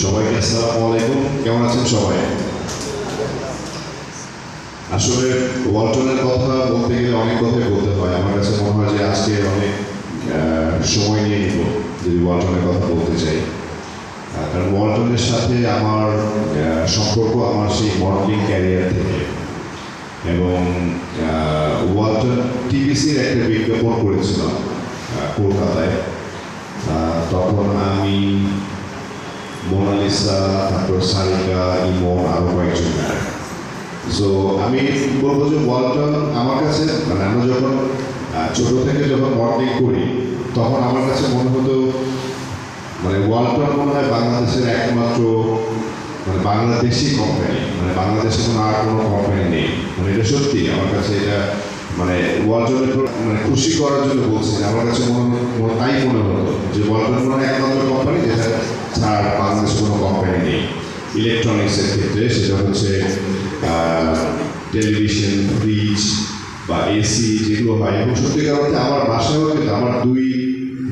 সবাইকে আসসালামু আলাইকুম। কেমন আছেন সবাই? আসলে ওয়ালটনের কথা বলতে গেলে অনেক কথাই বলতে হয়। আমার কাছে মনে হয় যে আজকে অনেক সময় নিয়ে নিব যদি ওয়ালটনের কথা বলতে চাই। কারণ ওয়ালটনের সাথে আমার সম্পর্ক আমার সেই মডেলিং ক্যারিয়ার থেকে। এবং ওয়ালটন টিভিসির একটা বিজ্ঞাপন করেছিলাম কলকাতায়। তখন আমি মোনালিসা তারপর সারিকা ইমন আরও কয়েকজন সো আমি বলব যে ওয়ালটন আমার কাছে মানে আমরা যখন ছোট থেকে যখন মডেলিং করি, তখন আমার কাছে মনে হতো মানে ওয়ালটন মনে হয় বাংলাদেশের একমাত্র মানে বাংলাদেশি কোম্পানি মানে বাংলাদেশে কোনো আর কোনো কোম্পানি নেই মানে এটা সত্যি, আমার কাছে এটা মানে ওয়ালটনের মানে খুশি করার জন্য বলছি। আমার কাছে মনে- তাই মনে হতো যে ওয়ালটন মনে হয় একমাত্র ইলেকট্রনিক্সের ক্ষেত্রে সেটা হচ্ছে টেলিভিশন ফ্রিজ বা এসি যেগুলো হয়, এবং সত্যিকার অর্থে আমার বাসায়ও কিন্তু আমার দুই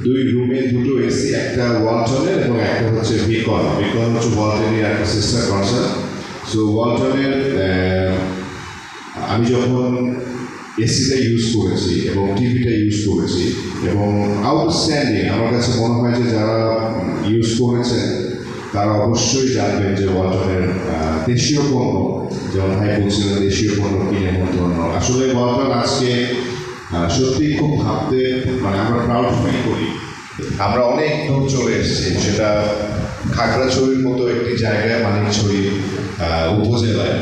দুই রুমে দুটো এসি একটা ওয়ালটনের এবং একটা হচ্ছে বিকন বিকন হচ্ছে ওয়ালটনের একটা সিস্টার কনসার্ট সো ওয়ালটনের আমি যখন এসিটা ইউজ করেছি এবং টিভিটা ইউজ করেছি এবং আউটস্ট্যান্ডিং আমার কাছে মনে হয় যে যারা ইউজ করেছেন তারা অবশ্যই জানবেন যে ওয়ালটনের দেশীয় পণ্য যেমন ভাই বলছিলেন দেশীয় পণ্য কিনে মন্তব্য আসলে ওয়ালটন আজকে সত্যি খুব ভাবতে মানে আমরা প্রাউড ফিল করি আমরা অনেক দূর চলে এসেছি। সেটা খাগড়াছড়ির মতো একটি জায়গায়, মানিকছড়ি উপজেলায়।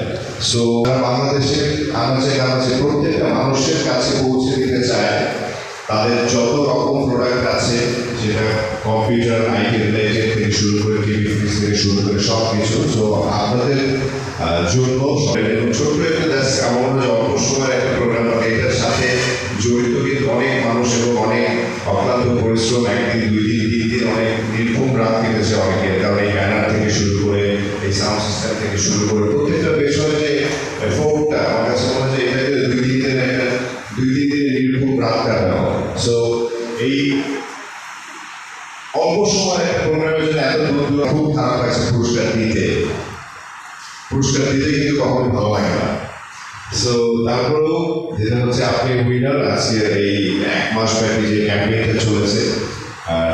সো বাংলাদেশের আনাচে কানাচে প্রত্যেকটা মানুষের কাছে পৌঁছে দিতে চায় তাদের যত রকম প্রোডাক্ট আছে, যেটা কম্পিউটার আইটি থেকে শুরু করে টিভি ফ্রিজ থেকে শুরু করে সব কিছু তো আপনাদের জন্য ছোট্ট একটা জাস্ট আমার মনে হয় অল্প সময়ের একটা প্রোগ্রাম এটার সাথে জড়িত কিন্তু অনেক মানুষ এবং অনেক অক্লান্ত পরিশ্রম, একদিন, দুই দিন, তিন দিন অনেক নির্ঘুম রাত কেটেছে অনেকের, কারণ এই ব্যানার থেকে শুরু করে, এই সাউন্ড সিস্টেম থেকে শুরু করে প্রত্যেকটা পেছনে যে ফোনটা আমার কাছে মনে হয় যে এটা দুই তিন দিনের দুই তিন দিনের নির্ঘুম রাত কাটানো। সো এই অল্প সময় প্রোগ্রামের জন্য এত দূর খুব খারাপ লাগছে পুরস্কার দিতে। পুরস্কার দিতে কিন্তু কখনো ভালো লাগে না। সো তারপরেও যেটা হচ্ছে, আপনি উইনার আজকে এই এক মাস ব্যাপী যে ক্যাম্পেইনটা চলেছে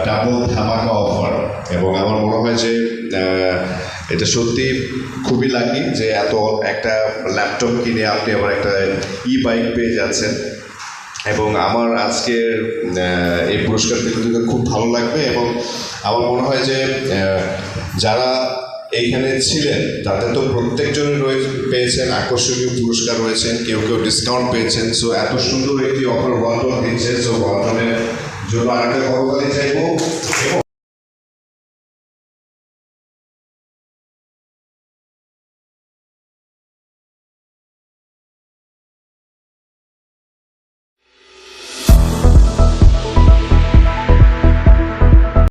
ডাবল ধামাকা অফার এবং আমার মনে হয় যে এটা সত্যি খুবই লাকি যে এত একটা ল্যাপটপ কিনে আপনি আবার একটা ই বাইক পেয়ে যাচ্ছেন। এবং আমার আজকের এই পুরস্কারটি কিন্তু খুব ভালো লাগবে এবং আমার মনে হয় যে যারা এইখানে ছিলেন, তাদের তো প্রত্যেকজনই রয়েছে পেয়েছেন আকর্ষণীয় পুরস্কার রয়েছেন, কেউ কেউ ডিসকাউন্ট পেয়েছেন। সো এত সুন্দর একটি অফার ওয়ালটন দিচ্ছে। সো ওয়ালটনের জন্য আরেকটা করতালি চাইব। এবং